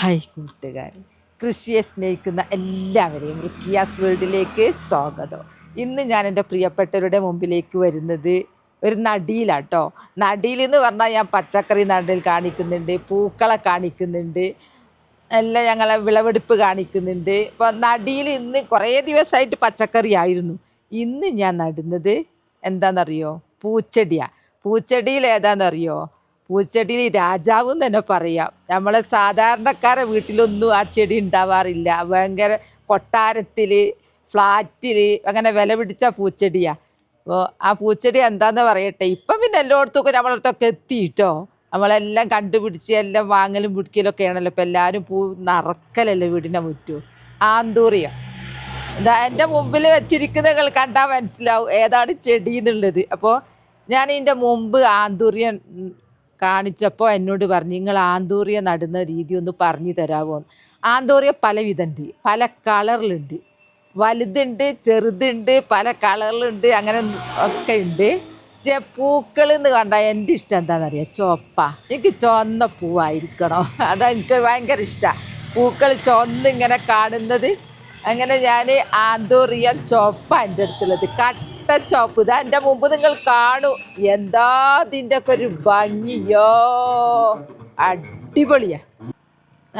Hi കൂട്ടുകാർ. കൃഷിയെ സ്നേഹിക്കുന്ന എല്ലാവരെയും റുക്കിയാസ് വേൾഡിലേക്ക് സ്വാഗതം. ഇന്ന് ഞാൻ എന്റെ പ്രിയപ്പെട്ടവരുടെ മുമ്പിലേക്ക് വരുന്നത് ഒരു നടിയിലാട്ടോ. നടിയിൽ എന്ന് പറഞ്ഞാൽ ഞാൻ പച്ചക്കറി നടൽ കാണിക്കുന്നുണ്ട് പൂക്കളെ കാണിക്കുന്നുണ്ട് എല്ലാം ഞങ്ങളെ വിളവെടുപ്പ് കാണിക്കുന്നുണ്ട്. ഇപ്പോൾ നടിയിൽ ഇന്ന് കുറേ ദിവസമായിട്ട് പച്ചക്കറി ആയിരുന്നു. ഇന്ന് ഞാൻ നടുന്നത് എന്താണെന്നറിയോ പൂച്ചെടിയാണ് പൂച്ചെടിയിൽ ഏതാണെന്നറിയോ പൂച്ചെടിയിൽ രാജാവ് തന്നെ പറയാം. നമ്മളെ സാധാരണക്കാരെ വീട്ടിലൊന്നും ആ ചെടി ഉണ്ടാവാറില്ല. ഭയങ്കര കൊട്ടാരത്തിൽ ഫ്ലാറ്റിൽ അങ്ങനെ വില പിടിച്ച പൂച്ചെടിയാണ് അപ്പോൾ ആ പൂച്ചെടി എന്താന്ന് പറയട്ടെ? ഇപ്പം പിന്നെ എല്ലായിടത്തൊക്കെ നമ്മളടുത്തൊക്കെ എത്തിയിട്ടോ നമ്മളെല്ലാം കണ്ടുപിടിച്ച് എല്ലാം വാങ്ങലും പിടിക്കലും ഒക്കെ ആണല്ലോ. ഇപ്പം എല്ലാവരും പൂ നറക്കലല്ലേ വീടിന്റെ മുറ്റു ആന്തൂറിയ. എന്താ എന്റെ മുമ്പിൽ വെച്ചിരിക്കുന്നത് കണ്ടാൽ മനസ്സിലാവും. ഏതാണ് ചെടി എന്നുള്ളത്. അപ്പോൾ ഞാൻ ഇതിന്റെ മുമ്പ് ആന്തൂറിയൻ ഉം, കാണിച്ചപ്പോൾ എന്നോട് പറഞ്ഞു നിങ്ങൾ ആന്തൂറിയ നടുന്ന രീതി ഒന്ന് പറഞ്ഞു തരാമോ ആന്തൂറിയ പല വിധമുണ്ട് പല കളറിലുണ്ട്. വലുതുണ്ട് ചെറുതുണ്ട് പല കളറിലുണ്ട് അങ്ങനെ ഒക്കെ ഉണ്ട്. പക്ഷേ പൂക്കൾ എന്ന് കണ്ടാൽ എന്റെ ഇഷ്ടം എന്താണെന്നറിയാം ചുവപ്പ എനിക്ക് ചുവന്ന പൂവായിരിക്കണം. അതാ എനിക്ക് ഭയങ്കര ഇഷ്ടമാണ് പൂക്കൾ ചുവന്നിങ്ങനെ കാണുന്നത്. അങ്ങനെ ഞാൻ ആന്തൂറിയ ചുവപ്പ എന്റെ അടുത്തുള്ളത്. കട്ട ചുവപ്പ് ഇതാ എന്റെ മുമ്പ് നിങ്ങൾ കാണൂ. എന്താ ഇതിന്റെ ഒക്കെ ഒരു ഭംഗിയോ അടിപൊളിയാ.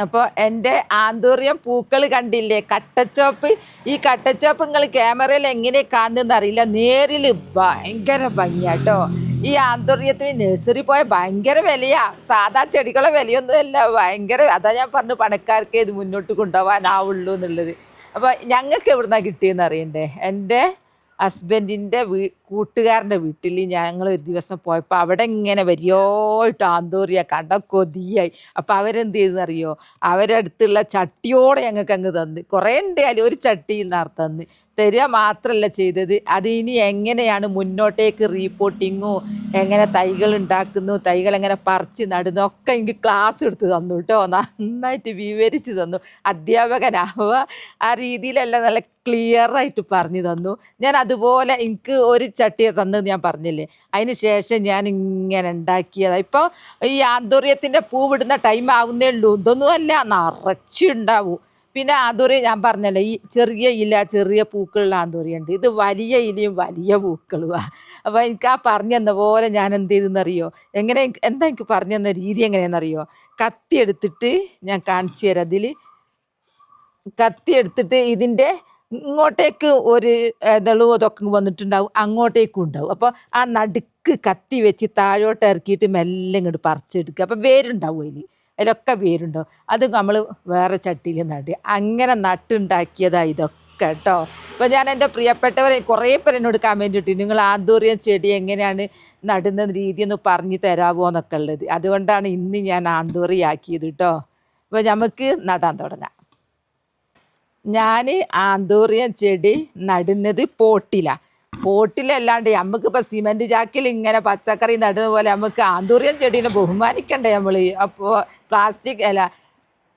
അപ്പോൾ എന്റെ ആന്തൂറിയം പൂക്കൾ കണ്ടില്ലേ? കട്ടച്ചോപ്പ്. ഈ കട്ടച്ചോപ്പ് നിങ്ങൾ ക്യാമറയിൽ എങ്ങനെ കാണുന്നതെന്ന് അറിയില്ല. നേരിൽ ഭയങ്കര ഭംഗിയാട്ടോ ഈ ആന്തൂറിയത്തിന് നഴ്സറി പോയ ഭയങ്കര വിലയാ. സാധാ ചെടികളെ വിലയൊന്നുമല്ല. ഭയങ്കര അതാ ഞാൻ പറഞ്ഞു പണക്കാർക്ക് ഇത് മുന്നോട്ട് കൊണ്ടുപോകാനാവുള്ളൂ എന്നുള്ളത്. അപ്പോൾ ഞങ്ങൾക്ക് എവിടുന്നാണ് കിട്ടിയെന്ന് അറിയണ്ടേ? എന്റെ ഹസ്ബൻഡിന്റെ വീ കൂട്ടുകാരന്റെ വീട്ടിൽ ഞങ്ങൾ ഒരു ദിവസം പോയപ്പോൾ അവിടെ ഇങ്ങനെ വരിയോട്ട് ആന്തോറിയ കണ്ട കൊതിയായി. അപ്പോൾ അവരെന്ത് ചെയ്തെന്നറിയോ? അവരടുത്തുള്ള ചട്ടിയോടെ ഞങ്ങൾക്ക് അങ്ങ് തന്ന്. കുറേ ഉണ്ട് അതിൽ ഒരു ചട്ടി നിന്നാർ തന്ന്. തരിക മാത്രമല്ല ചെയ്തത്. അത് ഇനി എങ്ങനെയാണ് മുന്നോട്ടേക്ക് റീപ്പോർട്ടിങ്ങോ എങ്ങനെ തൈകൾ ഉണ്ടാക്കുന്നു തൈകൾ എങ്ങനെ പറിച്ച് നടുന്നു ഒക്കെ എനിക്ക് ക്ലാസ് എടുത്ത് തന്നു കേട്ടോ. നന്നായിട്ട് വിവരിച്ച് തന്നു. അധ്യാപകനാവുക ആ രീതിയിലെല്ലാം നല്ല ക്ലിയറായിട്ട് പറഞ്ഞു തന്നു. ഞാൻ അതുപോലെ എനിക്ക് ഒരു ചട്ടിയെ തന്നത് ഞാൻ പറഞ്ഞില്ലേ? അതിന് ശേഷം ഞാൻ ഇങ്ങനെ ഉണ്ടാക്കിയതാണ് ഇപ്പോൾ ഈ ആന്തോറിയത്തിന്റെ പൂവിടുന്ന ടൈം ആവുന്നേ ഉള്ളൂ. ഇതൊന്നും അല്ല നിറച്ചുണ്ടാവും. പിന്നെ ആന്തോറിയ ഞാൻ പറഞ്ഞല്ലോ ഈ ചെറിയ ഇല ചെറിയ പൂക്കളുള്ള ആന്തോറിയ ഉണ്ട് ഇത് വലിയ ഇലയും വലിയ പൂക്കളുമാണ് അപ്പോൾ എനിക്ക് ആ പറഞ്ഞു തന്ന പോലെ ഞാൻ എന്ത് ചെയ്തെന്നറിയോ? എങ്ങനെ എന്താ എനിക്ക് പറഞ്ഞു തന്ന രീതി എങ്ങനെയാണെന്നറിയോ? കത്തി എടുത്തിട്ട് ഞാൻ കാണിച്ചു തരാം. അതിൽ കത്തി എടുത്തിട്ട് ഇതിന്റെ ഇങ്ങോട്ടേക്ക് ഒരു ഇതളും അതൊക്കെ വന്നിട്ടുണ്ടാവും അങ്ങോട്ടേക്കും ഉണ്ടാവും. അപ്പോൾ ആ നടുക്ക് കത്തി വെച്ച് താഴോട്ട് ഇറക്കിയിട്ട് മെല്ലെ ഇങ്ങോട്ട് പറിച്ചെടുക്കുക. അപ്പോൾ വേരുണ്ടാവും അതിൽ അതിലൊക്കെ വേരുണ്ടാവും. അത് നമ്മൾ വേറെ ചട്ടിയിൽ നട്ടി അങ്ങനെ നട്ടുണ്ടാക്കിയതാണ് ഇതൊക്കെ കേട്ടോ. അപ്പോൾ ഞാൻ എന്റെ പ്രിയപ്പെട്ടവരെ കുറേ പേർ എന്നോട് കമന്റ് ഇട്ടു നിങ്ങൾ ആന്തൂറിയ ചെടി എങ്ങനെയാണ് നടുന്ന രീതി ഒന്ന് പറഞ്ഞു തരാമോ എന്നൊക്കെ ഉള്ളത്. അതുകൊണ്ടാണ് ഇന്ന് ഞാൻ ആന്തൂറിയാക്കിയത് കേട്ടോ. അപ്പോൾ നമുക്ക് നടാൻ തുടങ്ങാം. ഞാൻ ആന്തൂറിയ ചെടി നടുന്നത് പോട്ടിലാണ് പോട്ടിലല്ലാണ്ട് നമുക്ക് ഇപ്പൊ സിമന്റ് ചാക്കിൽ ഇങ്ങനെ പച്ചക്കറി നടുന്ന പോലെ നമുക്ക് ആന്തൂറിയം ചെടീനെ ബഹുമാനിക്കണ്ടേ നമ്മൾ അപ്പോ പ്ലാസ്റ്റിക് അല്ല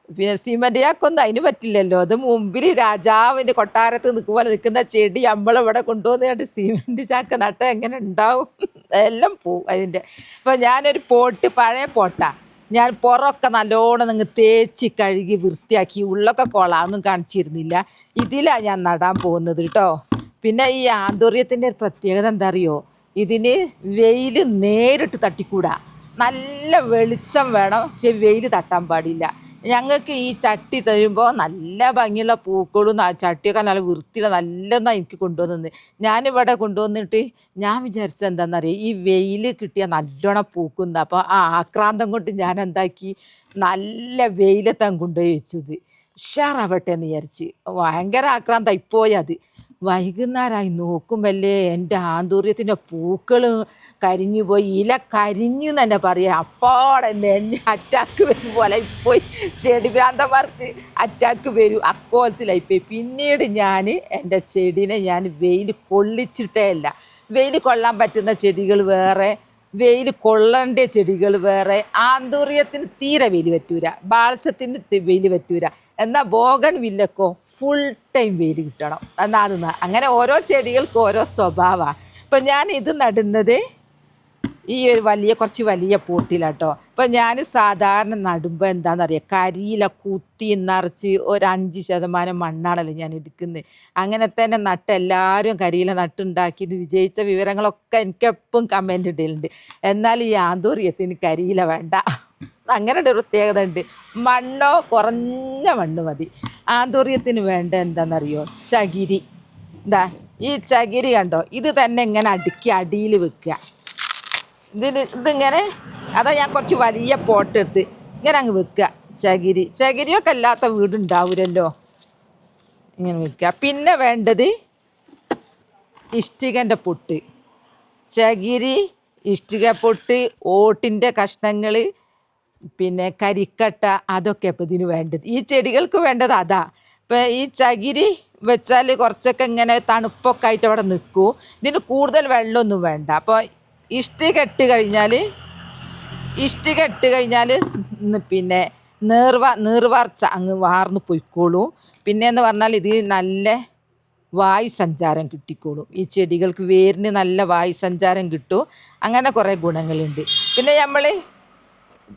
പിന്നെ സിമന്റ് ചാക്കൊന്നും അതിന് പറ്റില്ലല്ലോ. അത് മുമ്പിൽ രാജാവിന്റെ കൊട്ടാരത്ത് നിൽക്കുമ്പോൾ നിൽക്കുന്ന ചെടി നമ്മളിവിടെ കൊണ്ടുവന്നിട്ട് സിമന്റ് ചാക്ക് നട്ട എങ്ങനെ ഉണ്ടാവും? എല്ലാം പോവും അതിന്റെ അപ്പോൾ ഞാനൊരു പോട്ട് പഴയ പോട്ടാണ് ഞാൻ പുറമൊക്കെ നല്ലോണം നിങ്ങൾ തേച്ച് കഴുകി വൃത്തിയാക്കി ഉള്ളൊക്കെ കൊളാന്നും കാണിച്ചിരുന്നില്ല. ഇതിലാണ് ഞാൻ നടാൻ പോകുന്നത് കേട്ടോ പിന്നെ ഈ ആന്തോറിയത്തിന്റെ പ്രത്യേകത എന്താ അറിയോ ഇതിന് വെയിൽ നേരിട്ട് തട്ടിക്കൂടാ. നല്ല വെളിച്ചം വേണം. പക്ഷെ വെയിൽ തട്ടാൻ പാടില്ല. ഞങ്ങൾക്ക് ഈ ചട്ടി തരുമ്പോൾ നല്ല ഭംഗിയുള്ള പൂക്കളും ചട്ടിയൊക്കെ നല്ല വൃത്തിയുള്ള നല്ലതാണ് എനിക്ക് കൊണ്ടുവന്നത്. ഞാനിവിടെ കൊണ്ടുവന്നിട്ട് ഞാൻ വിചാരിച്ചത് എന്താണെന്നറിയാം ഈ വെയിൽ കിട്ടിയ നല്ലോണം പൂക്കുന്ന അപ്പോൾ ആ ആക്രാന്തം കൊണ്ട് ഞാൻ എന്താക്കി? നല്ല വെയിലത്താൻ കൊണ്ടുപോയി വെച്ചത്. ഉഷാറാവട്ടെ എന്ന് വിചാരിച്ച്. ഭയങ്കര ആക്രാന്തമായി പോയത് അത് വൈകുന്നേരമായി നോക്കുമ്പല്ലേ എന്റെ ആന്തൂര്യത്തിന്റെ പൂക്കൾ കരിഞ്ഞു പോയി ഇല കരിഞ്ഞു തന്നെ പറയാം. അപ്പോടെ എന്നെ അറ്റാക്ക് വരും പോലെ പോയി ചെടി ഭ്രാന്തമാർക്ക് അറ്റാക്ക് വരും. അക്കോലത്തിലായിപ്പോയി. പിന്നീട് ഞാൻ എന്റെ ചെടീനെ ഞാൻ വെയിൽ കൊള്ളിച്ചിട്ടേ അല്ല വെയിൽ കൊള്ളാൻ പറ്റുന്ന ചെടികൾ വേറെ വെയിൽ കൊള്ളേണ്ട ചെടികൾ വേറെ. ആന്തൂറിയത്തിന് തീരെ വെയിൽ പറ്റൂല. ബാൾസത്തിന് വെയിൽ പറ്റൂല. എന്നാൽ ബോഗൺ വില്ലക്കോ ഫുൾ ടൈം വെയിൽ കിട്ടണം. എന്നാണ് അത് അങ്ങനെ ഓരോ ചെടികൾക്കും ഓരോ സ്വഭാവമാണ് ഇപ്പം ഞാൻ ഇത് നടുന്നത് ഈ ഒരു വലിയ കുറച്ച് വലിയ പോട്ടിലാട്ടോ ഇപ്പം ഞാൻ സാധാരണ നടുമ്പോൾ എന്താണെന്നറിയാം കരിയില കുത്തി നിറച്ച് ഒരു അഞ്ച് ശതമാനം മണ്ണാണല്ലോ ഞാൻ എടുക്കുന്നത് അങ്ങനെ തന്നെ നട്ട് എല്ലാവരും കരിയില നട്ടുണ്ടാക്കി വിജയിച്ച വിവരങ്ങളൊക്കെ എനിക്കെപ്പം കമന്റ് ഇടലുണ്ട്. എന്നാൽ ഈ ആന്തൂറിയത്തിന് കരിയില വേണ്ട. അങ്ങനെ ഒരു പ്രത്യേകത ഉണ്ട്. മണ്ണോ കുറഞ്ഞ മണ്ണ് മതി. ആന്തൂറിയത്തിന് വേണ്ട എന്താണെന്നറിയോ ചകിരി. എന്താ ഈ ചകിരി കണ്ടോ? ഇത് തന്നെ ഇങ്ങനെ അടുക്കി അടിയിൽ വെക്കുക. ഇതിന് ഇതിങ്ങനെ അതാ ഞാൻ കുറച്ച് വലിയ പോട്ട് എടുത്ത് ഇങ്ങനെ അങ്ങ് വെക്കുക. ചകിരി ചകിരിയൊക്കെ അല്ലാത്ത വീടുണ്ടാവില്ലല്ലോ ഇങ്ങനെ വെക്കുക. പിന്നെ വേണ്ടത് ഇഷ്ടികന്റെ പൊട്ട്. ചകിരി ഇഷ്ടിക പൊട്ട് ഓട്ടിന്റെ കഷ്ണങ്ങൾ പിന്നെ കരിക്കട്ട അതൊക്കെ ഇപ്പം ഇതിന് വേണ്ടത്. ഈ ചെടികൾക്ക് വേണ്ടത് അതാ. ഇപ്പം ഈ ചകിരി വെച്ചാൽ കുറച്ചൊക്കെ ഇങ്ങനെ തണുപ്പൊക്കെ ആയിട്ട് അവിടെ നിൽക്കൂ. ഇതിന് കൂടുതൽ വെള്ളമൊന്നും വേണ്ട. അപ്പോൾ ഇഷ്ടിക ഇട്ട് കഴിഞ്ഞാൽ ഇഷ്ടി ഇട്ട് കഴിഞ്ഞാൽ പിന്നെ നീർവ നീർവാർച്ച അങ്ങ് വാർന്ന് പൊയ്ക്കോളൂ. പിന്നെ എന്ന് പറഞ്ഞാൽ ഇത് നല്ല വായു സഞ്ചാരം കിട്ടിക്കോളും. ഈ ചെടികൾക്ക് വേരിന് നല്ല വായു സഞ്ചാരം കിട്ടും. അങ്ങനെ കുറേ ഗുണങ്ങളുണ്ട്. പിന്നെ നമ്മൾ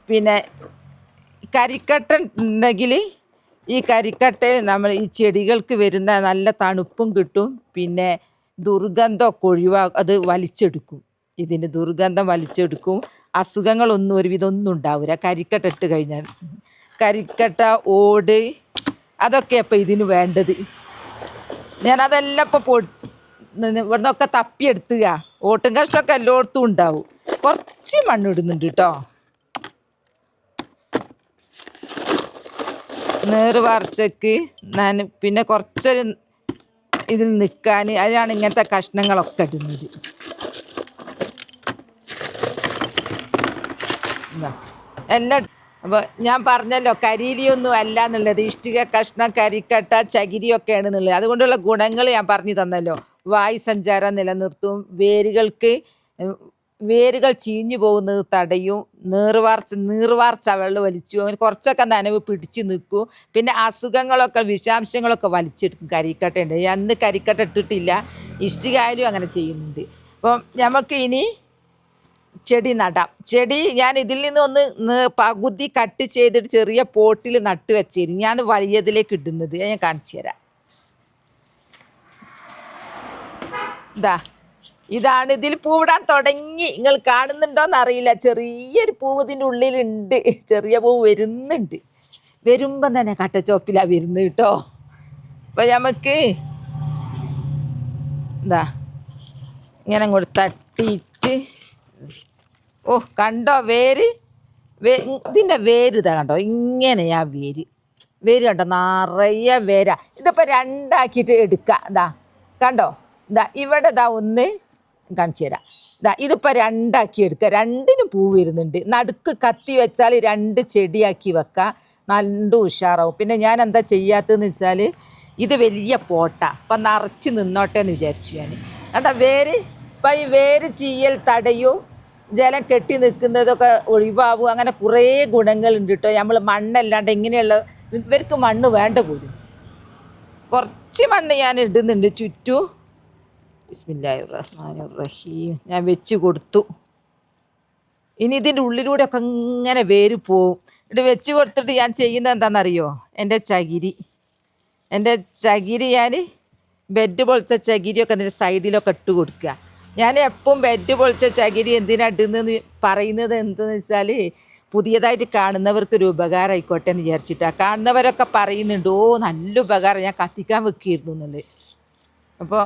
പിന്നെ കരിക്കട്ട ഉണ്ടെങ്കിൽ ഈ കരിക്കട്ടയിൽ നമ്മൾ ഈ ചെടികൾക്ക് വരുന്ന നല്ല തണുപ്പും കിട്ടും. പിന്നെ ദുർഗന്ധമൊക്കെ ഒഴിവാ അത് വലിച്ചെടുക്കും. ഇതിന് ദുർഗന്ധം വലിച്ചെടുക്കും. അസുഖങ്ങളൊന്നും ഒരുവിധം ഒന്നും ഉണ്ടാവില്ല കരിക്കട്ട ഇട്ട് കഴിഞ്ഞാൽ. കരിക്കട്ട ഓട് അതൊക്കെ അപ്പം ഇതിന് വേണ്ടത്. ഞാനതെല്ലാം ഇപ്പോൾ പൊടി ഇവിടെ നിന്നൊക്കെ തപ്പിയെടുത്തുക. ഓട്ടും കഷ്ടമൊക്കെ എല്ലായിടത്തും ഉണ്ടാവും. കുറച്ച് മണ്ണിടുന്നുണ്ട് കേട്ടോ നേറ് വറച്ചക്ക് ഞാൻ പിന്നെ കുറച്ചൊരു ഇതിൽ നിൽക്കാൻ അതിനാണ് ഇങ്ങനത്തെ കഷ്ണങ്ങളൊക്കെ ഇടുന്നത്. എല്ലാം അപ്പോൾ ഞാൻ പറഞ്ഞല്ലോ കരിയിലിയൊന്നും അല്ല എന്നുള്ളത്. ഇഷ്ടിക കഷ്ണം കരിക്കട്ട ചകിരിയൊക്കെയാണ് എന്നുള്ളത് അതുകൊണ്ടുള്ള ഗുണങ്ങൾ ഞാൻ പറഞ്ഞു തന്നല്ലോ. വായു സഞ്ചാരം നിലനിർത്തും. വേരുകൾക്ക് വേരുകൾ ചീഞ്ഞു പോകുന്നത് തടയും. നീർവാർച്ച നീർവാർച്ച വെള്ളം വലിച്ചു. അങ്ങനെ കുറച്ചൊക്കെ നനവ് പിടിച്ചു നിൽക്കും. പിന്നെ അസുഖങ്ങളൊക്കെ വിഷാംശങ്ങളൊക്കെ വലിച്ചെടുക്കും. കരിക്കട്ട ഉണ്ട് ഞാൻ അന്ന് കരിക്കട്ട ഇട്ടിട്ടില്ല. ഇഷ്ടികായാലും അങ്ങനെ ചെയ്യുന്നുണ്ട്. അപ്പം നമുക്ക് ഇനി ചെടി നടാം. ചെടി ഞാൻ ഇതിൽ നിന്ന് ഒന്ന് പകുതി കട്ട് ചെയ്തിട്ട് ചെറിയ പോട്ടിൽ നട്ട് വെച്ചിരുന്നു. ഞാൻ വലിയതിലേക്ക് ഇടുന്നത്. ഞാൻ കാണിച്ചു തരാം. ഇതാ. ഇതാണ് ഇതിൽ പൂവിടാൻ തുടങ്ങി. നിങ്ങൾ കാണുന്നുണ്ടോന്ന് അറിയില്ല. ചെറിയൊരു പൂവ് ഇതിന്റെ ഉള്ളിലുണ്ട്. ചെറിയ പൂവ് വരുന്നുണ്ട്. വരുമ്പം തന്നെ കട്ടച്ചോപ്പിലാണ് വരുന്നത് കേട്ടോ. അപ്പം നമുക്ക് എന്താ ഇങ്ങനെ അങ്ങോട്ട് തട്ടിയിട്ട് ഓ കണ്ടോ? വേര്. വേ ഇതിന്റെ വേര് ഇതാ കണ്ടോ? ഇങ്ങനെയാ വേര്. വേര് കണ്ടോ? നിറയെ വേരാ. ഇതിപ്പോൾ രണ്ടാക്കിയിട്ട് എടുക്കുക ഇതാ കണ്ടോ? ഇതാ ഇവിടെ ഇതാ ഒന്ന് കാണിച്ചു തരാം. ഇതാ ഇതിപ്പോൾ രണ്ടാക്കി എടുക്കുക രണ്ടിനും പൂ വരുന്നുണ്ട്. നടുക്ക് കത്തി വെച്ചാൽ രണ്ട് ചെടിയാക്കി വെക്കാം. നല്ല ഉഷാറാവും. പിന്നെ ഞാൻ എന്താ ചെയ്യാത്തതെന്ന് വെച്ചാൽ ഇത് വലിയ പോട്ട. അപ്പം നിറച്ച് നിന്നോട്ടെ എന്ന് വിചാരിച്ചു ഞാൻ. കണ്ടോ? വേര്. അപ്പം ഈ വേര് ചീയൽ തടയും. ജലം കെട്ടി നിൽക്കുന്നതൊക്കെ ഒഴിവാകും അങ്ങനെ കുറേ ഗുണങ്ങളുണ്ട് കേട്ടോ നമ്മൾ മണ്ണല്ലാണ്ട് എങ്ങനെയുള്ള ഇവർക്ക് മണ്ണ് വേണ്ട പോലും. കുറച്ച് മണ്ണ് ഞാൻ ഇടുന്നുണ്ട്. ചുറ്റും ബിസ്മില്ലാഹി റഹ്മാൻ റഹീം ഞാൻ വെച്ച് കൊടുത്തു. ഇനി ഇതിന്റെ ഉള്ളിലൂടെ ഒക്കെ ഇങ്ങനെ വേര് പോവും. ഇത് വെച്ച് കൊടുത്തിട്ട് ഞാൻ ചെയ്യുന്നത് എന്താണെന്നറിയോ? എന്റെ ചകിരി. എന്റെ ചകിരി ഞാൻ ബെഡ് പൊളിച്ച ചകിരിയൊക്കെ അതിന്റെ സൈഡിലൊക്കെ ഇട്ട് കൊടുക്കുക. ഞാൻ എപ്പം ബെഡ് പൊളിച്ച ചകിരി എന്തിനാ ഇടുന്നത് പറയുന്നത് എന്തെന്ന് വെച്ചാൽ പുതിയതായിട്ട് കാണുന്നവർക്ക് ഒരു ഉപകാരം ആയിക്കോട്ടെ എന്ന് വിചാരിച്ചിട്ടാണ് കാണുന്നവരൊക്കെ പറയുന്നുണ്ട് ഓ നല്ല ഉപകാരം ഞാൻ കത്തിക്കാൻ വെക്കിയിരുന്നു എന്നുള്ളത്. അപ്പോൾ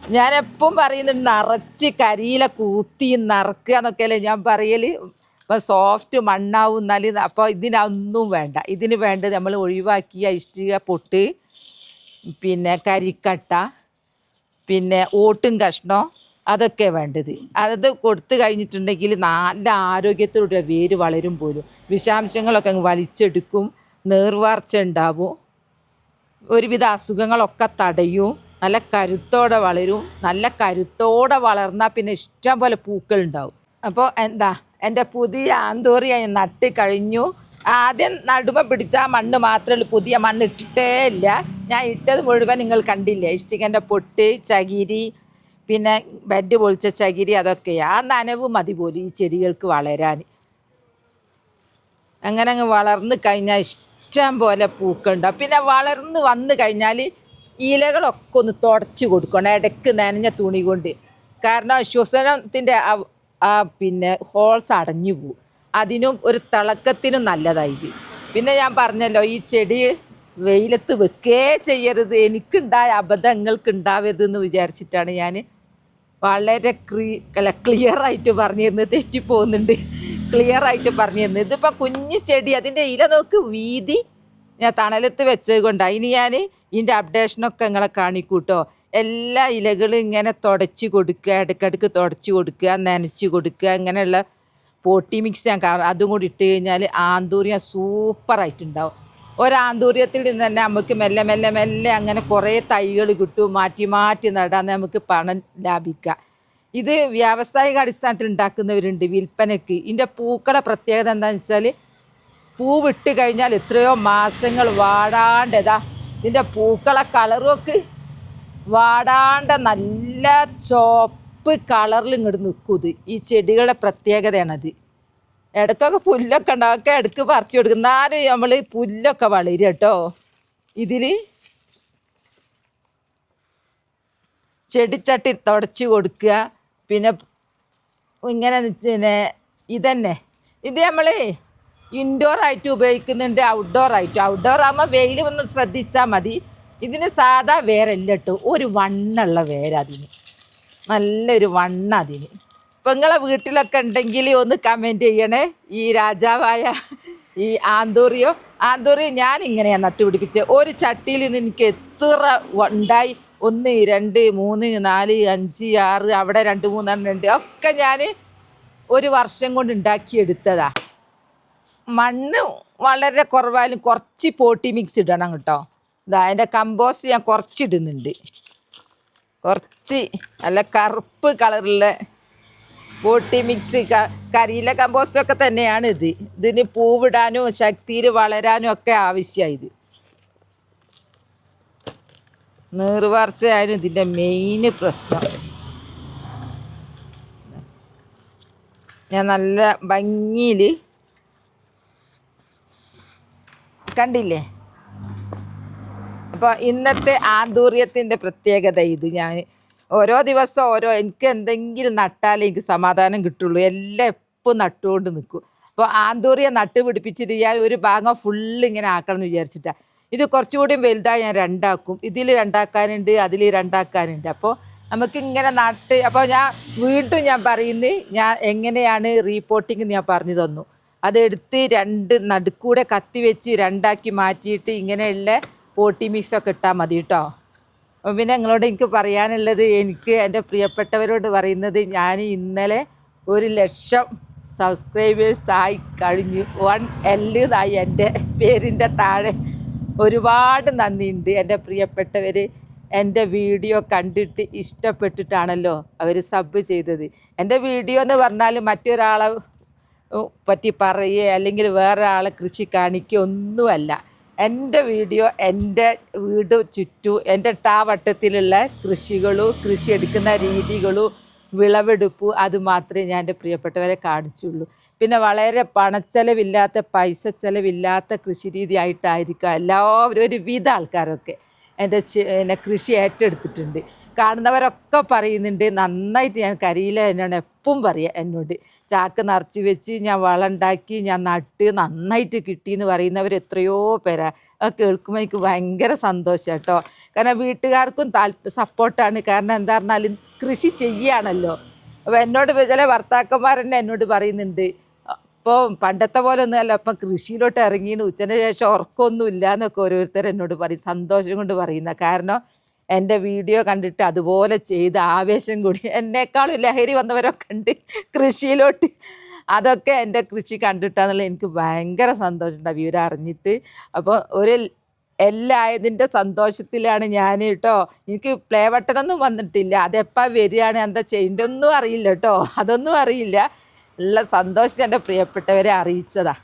ഞാൻ എപ്പം പറയുന്നുണ്ട് നിറച്ച് കരിയില കൂത്തി നിറക്കുക എന്നൊക്കെയല്ലേ ഞാൻ പറയൽ ഇപ്പം സോഫ്റ്റ് മണ്ണാവും എന്നാൽ അപ്പോൾ ഇതിനൊന്നും വേണ്ട. ഇതിന് വേണ്ടത് നമ്മൾ ഒഴിവാക്കിയ ഇഷ്ടിക പൊട്ട് പിന്നെ കരിക്കട്ട പിന്നെ ഓട്ടും കഷ്ണം അതൊക്കെ വേണ്ടത്. അത് കൊടുത്തു കഴിഞ്ഞിട്ടുണ്ടെങ്കിൽ നല്ല ആരോഗ്യത്തോടെ വേര് വളരും പോലും. വിഷാംശങ്ങളൊക്കെ അങ്ങ് വലിച്ചെടുക്കും നേർവാർച്ച ഉണ്ടാവും ഒരുവിധ അസുഖങ്ങളൊക്കെ തടയും നല്ല കരുത്തോടെ വളരും നല്ല കരുത്തോടെ വളർന്നാൽ പിന്നെ ഇഷ്ടം പോലെ പൂക്കളുണ്ടാവും അപ്പോൾ എന്താ എന്റെ പുതിയ ആന്തോറിയ നട്ട് കഴിഞ്ഞു. ആദ്യം നടുമ പിടിച്ച മണ്ണ് മാത്രമേ പുതിയ മണ്ണ് ഇട്ടിട്ടേ ഇല്ല. ഞാൻ ഇട്ടത് മുഴുവൻ നിങ്ങൾ കണ്ടില്ലേ? ഇഷ്ടികന്റെ പൊട്ട് ചകിരി പിന്നെ ബെഡ് പൊളിച്ച ചകിരി അതൊക്കെ ആ നനവ് മതി പോലും ഈ ചെടികൾക്ക് വളരാൻ. അങ്ങനെ അങ്ങ് വളർന്ന് കഴിഞ്ഞാൽ ഇഷ്ടം പോലെ പൂക്കളുണ്ടാവും പിന്നെ വളർന്ന് വന്നു കഴിഞ്ഞാൽ ഇലകളൊക്കെ ഒന്ന് തുടച്ച് കൊടുക്കണം. ഇടയ്ക്ക് നനഞ്ഞ തുണി കൊണ്ട്. കാരണം ശ്വസനത്തിന്റെ പിന്നെ ഹോൾസ് അടഞ്ഞു പോകും അതിനും ഒരു തിളക്കത്തിനും നല്ലതായി പിന്നെ ഞാൻ പറഞ്ഞല്ലോ ഈ ചെടി വെയിലത്ത് വെക്കേ ചെയ്യരുത്. എനിക്കുണ്ടായ അബദ്ധങ്ങൾക്ക് ഉണ്ടാവരുത് എന്ന് വിചാരിച്ചിട്ടാണ് ഞാൻ വളരെ ക്രീ അല്ല ക്ലിയർ ആയിട്ട് പറഞ്ഞിരുന്നത് തെറ്റിപ്പോകുന്നുണ്ട്. ക്ലിയർ ആയിട്ട് പറഞ്ഞിരുന്നത്. ഇതിപ്പോൾ കുഞ്ഞു ചെടി അതിന്റെ ഇല നോക്ക് വീതി ഞാൻ തണലത്ത് വെച്ചത് കൊണ്ടാണ് ഇനി ഞാൻ ഇതിന്റെ അപ്ഡേഷനൊക്കെ നിങ്ങളെ കാണിക്കൂട്ടോ. എല്ലാ ഇലകളും ഇങ്ങനെ തുടച്ച് കൊടുക്കുക ഇടയ്ക്കിടയ്ക്ക് തുടച്ച് കൊടുക്കുക നനച്ച് കൊടുക്കുക ഇങ്ങനെയുള്ള പോട്ടി മിക്സ് ഞാൻ കാ- അതും കൂടി ഇട്ട് കഴിഞ്ഞാൽ ആന്തൂര്യം സൂപ്പറായിട്ടുണ്ടാവും ഒരാന്തൂര്യത്തിൽ നിന്ന് തന്നെ നമുക്ക് മെല്ലെ മെല്ലെ മെല്ലെ അങ്ങനെ കുറേ തൈകൾ കിട്ടും. മാറ്റി മാറ്റി നടാൻ നമുക്ക് പണം ലാഭിക്കാം ഇത് വ്യാവസായിക അടിസ്ഥാനത്തിൽ ഉണ്ടാക്കുന്നവരുണ്ട് വിൽപ്പനയ്ക്ക്. ഇതിന്റെ പൂക്കളെ പ്രത്യേകത എന്താണെന്ന് വെച്ചാൽ പൂ പൂവിട്ട് കഴിഞ്ഞാൽ എത്രയോ മാസങ്ങൾ വാടാണ്ടതാ ഇതാ ഇതിന്റെ പൂക്കളെ കളറൊക്കെ വാടാണ്ട നല്ല ചുവപ്പ് കളറിൽ ഇങ്ങോട്ട് നിൽക്കും ഇത്. ഈ ചെടികളുടെ പ്രത്യേകതയാണത് ഇടയ്ക്കൊക്കെ പുല്ലൊക്കെ ഉണ്ടാവും. ഒക്കെ ഇടയ്ക്ക് പറിച്ചു കൊടുക്കും. എന്നാലും നമ്മൾ പുല്ലൊക്കെ വളരും കേട്ടോ. ഇതിൽ ചെടിച്ചട്ടി തുടച്ച് കൊടുക്കുക. പിന്നെ ഇങ്ങനെ പിന്നെ ഇതന്നെ. ഇത് നമ്മൾ ഇൻഡോർ ആയിട്ട് ഉപയോഗിക്കുന്നുണ്ട്. ഔട്ട്ഡോർ ആയിട്ട്. ഔട്ട്ഡോർ ആകുമ്പോൾ വെയിൽ ഒന്ന് ശ്രദ്ധിച്ചാൽ മതി. ഇതിന് സാധാ വേരല്ല ഒരു വണ്ണുള്ള വേര അതിന്. നല്ലൊരു വണ്ണ അതിന് ഇപ്പം നിങ്ങളെ വീട്ടിലൊക്കെ ഉണ്ടെങ്കിൽ ഒന്ന് കമന്റ് ചെയ്യണേ. ഈ രാജാവായ ഈ ആന്തൂറിയോ? ആന്തൂറിയോ ഞാൻ ഇങ്ങനെയാണ് നട്ടുപിടിപ്പിച്ചത് ഒരു ചട്ടിയിൽ നിന്ന് എനിക്ക് എത്ര ഉണ്ടായി? ഒന്ന് രണ്ട് മൂന്ന് നാല് അഞ്ച് ആറ് അവിടെ രണ്ട് മൂന്നെണ്ണം ഉണ്ട് ഒക്കെ ഞാൻ ഒരു വർഷം കൊണ്ട് ഉണ്ടാക്കിയെടുത്തതാ. മണ്ണ് വളരെ കുറവായാലും കുറച്ച് പോട്ടി മിക്സ് ഇടണം കേട്ടോ. ഇതാ അതിന്റെ കമ്പോസ്റ്റ് ഞാൻ കുറച്ചിടുന്നുണ്ട്. കുറച്ച് നല്ല കറുപ്പ് കളറിലെ ബോട്ടി മിക്സ് കരിയില കമ്പോസ്റ്റൊക്കെ തന്നെയാണ് ഇത്. ഇതിന് പൂവിടാനും ശക്തിയിൽ വളരാനും ഒക്കെ ആവശ്യമായത് നീറുവാർച്ചയാണ് ഇതിന്റെ മെയിൻ പ്രശ്നം. ഞാൻ നല്ല ഭംഗിയിൽ കണ്ടില്ലേ? അപ്പോൾ ഇന്നത്തെ ആന്തൂര്യത്തിന്റെ പ്രത്യേകത ഇത്. ഞാൻ ഓരോ ദിവസം ഓരോ എനിക്ക് എന്തെങ്കിലും നട്ടാലേ എനിക്ക് സമാധാനം കിട്ടുള്ളൂ. എല്ലാം എപ്പോൾ നട്ടുകൊണ്ട് നിൽക്കും. അപ്പോൾ ആന്തൂറിയ നട്ട് പിടിപ്പിച്ചിട്ട് ഞാൻ ഒരു ഭാഗം ഫുള്ള് ഇങ്ങനെ ആക്കണം എന്ന് വിചാരിച്ചിട്ടാണ് ഇത് കുറച്ചുകൂടി വലുതായി ഞാൻ രണ്ടാക്കും. ഇതിൽ രണ്ടാക്കാനുണ്ട് അതിൽ രണ്ടാക്കാനുണ്ട്. അപ്പോൾ നമുക്കിങ്ങനെ നട്ട് അപ്പോൾ ഞാൻ വീണ്ടും ഞാൻ പറയുന്നത് ഞാൻ എങ്ങനെയാണ് റീപോർട്ടിങ് ഞാൻ പറഞ്ഞു തന്നു. അതെടുത്ത് രണ്ട് നടുക്കൂടെ കത്തി വെച്ച് രണ്ടാക്കി മാറ്റിയിട്ട് ഇങ്ങനെയുള്ള പോട്ടി മിക്സൊക്കെ ഇട്ടാൽ മതി കേട്ടോ പിന്നെ നിങ്ങളോട് എനിക്ക് പറയാനുള്ളത് എനിക്ക് എന്റെ പ്രിയപ്പെട്ടവരോട് പറയുന്നത് ഞാൻ ഇന്നലെ ഒരു ലക്ഷം സബ്സ്ക്രൈബേഴ്സ് ആയി കഴിഞ്ഞു. വൺ എല്ലായി എന്റെ പേരിന്റെ താഴെ. ഒരുപാട് നന്ദിയുണ്ട് എന്റെ പ്രിയപ്പെട്ടവർ എന്റെ വീഡിയോ കണ്ടിട്ട് ഇഷ്ടപ്പെട്ടിട്ടാണല്ലോ അവർ സബ് ചെയ്തത്. എന്റെ വീഡിയോ എന്ന് പറഞ്ഞാൽ മറ്റൊരാളെ പറ്റി പറയുക അല്ലെങ്കിൽ വേറെ കൃഷി കാണിക്കുക ഒന്നുമല്ല. എന്റെ വീഡിയോ എന്റെ വീട് ചുറ്റു എന്റെ ടാവട്ടത്തിലുള്ള കൃഷികളും കൃഷി എടുക്കുന്ന രീതികളും വിളവെടുപ്പ് അത് മാത്രമേ ഞാൻ എന്റെ പ്രിയപ്പെട്ടവരെ കാണിച്ചുള്ളൂ. പിന്നെ വളരെ പണച്ചെലവില്ലാത്ത പൈസ ചെലവില്ലാത്ത കൃഷി രീതി ആയിട്ടായിരിക്കാം എല്ലാവരും ഒരുവിധ ആൾക്കാരൊക്കെ എന്റെ കൃഷി ഏറ്റെടുത്തിട്ടുണ്ട്. കാണുന്നവരൊക്കെ പറയുന്നുണ്ട് നന്നായിട്ട് ഞാൻ കരിയില തന്നെയാണ് എപ്പം പറയുക എന്നോട്. ചാക്ക് നിറച്ച് വെച്ച് ഞാൻ വളം ഉണ്ടാക്കി ഞാൻ നട്ട് നന്നായിട്ട് കിട്ടി എന്ന് പറയുന്നവർ എത്രയോ പേരാ. അത് കേൾക്കുമ്പോൾ എനിക്ക് ഭയങ്കര സന്തോഷം കേട്ടോ. കാരണം വീട്ടുകാർക്കും താല്പ സപ്പോർട്ടാണ്. കാരണം എന്താ പറഞ്ഞാൽ കൃഷി ചെയ്യുകയാണല്ലോ അപ്പോൾ എന്നോട് ചില ഭർത്താക്കന്മാർ തന്നെ എന്നോട് പറയുന്നുണ്ട് ഇപ്പോൾ പണ്ടത്തെ പോലെ ഒന്നുമല്ല അപ്പം കൃഷിയിലോട്ട് ഇറങ്ങിയിട്ട് ഉച്ചന് ശേഷം ഉറക്കമൊന്നും ഇല്ല എന്നൊക്കെ ഓരോരുത്തർ എന്നോട് പറയും. സന്തോഷം കൊണ്ട് പറയുന്ന കാരണം എന്റെ വീഡിയോ കണ്ടിട്ട് അതുപോലെ ചെയ്ത് ആവേശം കൂടി. എന്നെക്കാളും ലഹരി വന്നവരൊക്കെ ഉണ്ട് കൃഷിയിലോട്ട്. അതൊക്കെ എന്റെ കൃഷി കണ്ടിട്ടാന്നുള്ള എനിക്ക് ഭയങ്കര സന്തോഷമുണ്ട്. ആ വിവരം അറിഞ്ഞിട്ട്. അപ്പോൾ ഒരു എല്ലായതിന്റെ സന്തോഷത്തിലാണ് ഞാൻ കേട്ടോ. എനിക്ക് പ്ലേ ബട്ടണൊന്നും വന്നിട്ടില്ല. അതെപ്പോൾ വരികയാണ്? എന്താ ചെയ്യേണ്ടതൊന്നും അറിയില്ല കേട്ടോ. അതൊന്നും അറിയില്ല. ഉള്ള സന്തോഷം എന്റെ പ്രിയപ്പെട്ടവരെ അറിയിച്ചതാ.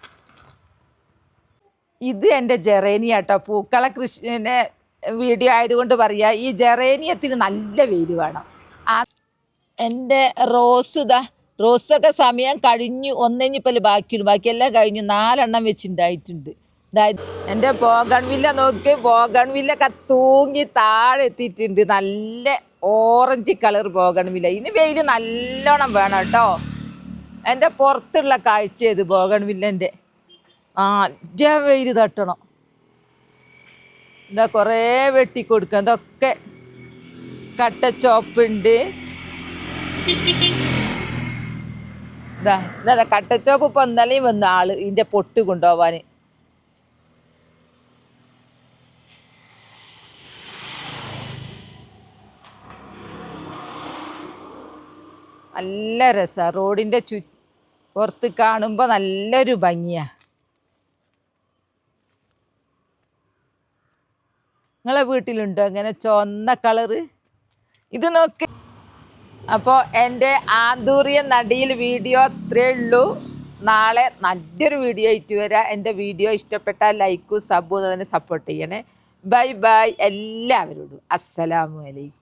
ഇത് എന്റെ ജെറേനിയാട്ടോ പൂക്കള കൃഷിനെ വീഡിയോ ആയതുകൊണ്ട് പറയുക ഈ ജെറേനിയത്തിന് നല്ല വെയിൽ വേണം. ആ എന്റെ റോസ് ഇതാ റോസൊക്കെ സമയം കഴിഞ്ഞു ഒന്നിപ്പൽ ബാക്കിയുള്ളൂ. ബാക്കിയെല്ലാം കഴിഞ്ഞു നാലെണ്ണം വെച്ചിട്ടുണ്ടായിട്ടുണ്ട് അതായത് എന്റെ ബോഗൺവില്ല നോക്കി ബോഗൺവില്ലൊക്കെ തൂങ്ങി താഴെ എത്തിയിട്ടുണ്ട് നല്ല ഓറഞ്ച് കളർ ബോഗൺവില്ല ഇനി വെയിൽ നല്ലോണം വേണം കേട്ടോ. എന്റെ പുറത്തുള്ള കാഴ്ച ഇത് ബോഗൺവില്ലന്റെ ആ വെയിൽ തട്ടണം. ഇതാ കുറേ വെട്ടിക്കൊടുക്കുക ഇതൊക്കെ കട്ടച്ചോപ്പുണ്ട് ഇതാ ഇതാ കട്ടച്ചോപ്പ് ഇപ്പൊ ഇന്നലെയും വന്ന ആൾ ഇതിന്റെ പൊട്ട് കൊണ്ടുപോവാന്. നല്ല രസ. റോഡിന്റെ ചു പുറത്ത് കാണുമ്പോ നല്ലൊരു ഭംഗിയാ. നിങ്ങളെ വീട്ടിലുണ്ടോ? ഇങ്ങനെ ചുവന്ന കളറ്? ഇത് നോക്ക്. അപ്പോൾ എന്റെ ആന്തൂറിയ നടിയിൽ വീഡിയോ അത്രേ ഉള്ളൂ. നാളെ നല്ലൊരു വീഡിയോ ആയിട്ട് വരാം. എന്റെ വീഡിയോ ഇഷ്ടപ്പെട്ടാൽ ലൈക്കും സബും തന്നെ സപ്പോർട്ട് ചെയ്യണേ. Bye bye. എല്ലാവരോടും. അസ്സലാമു അലൈക്കും.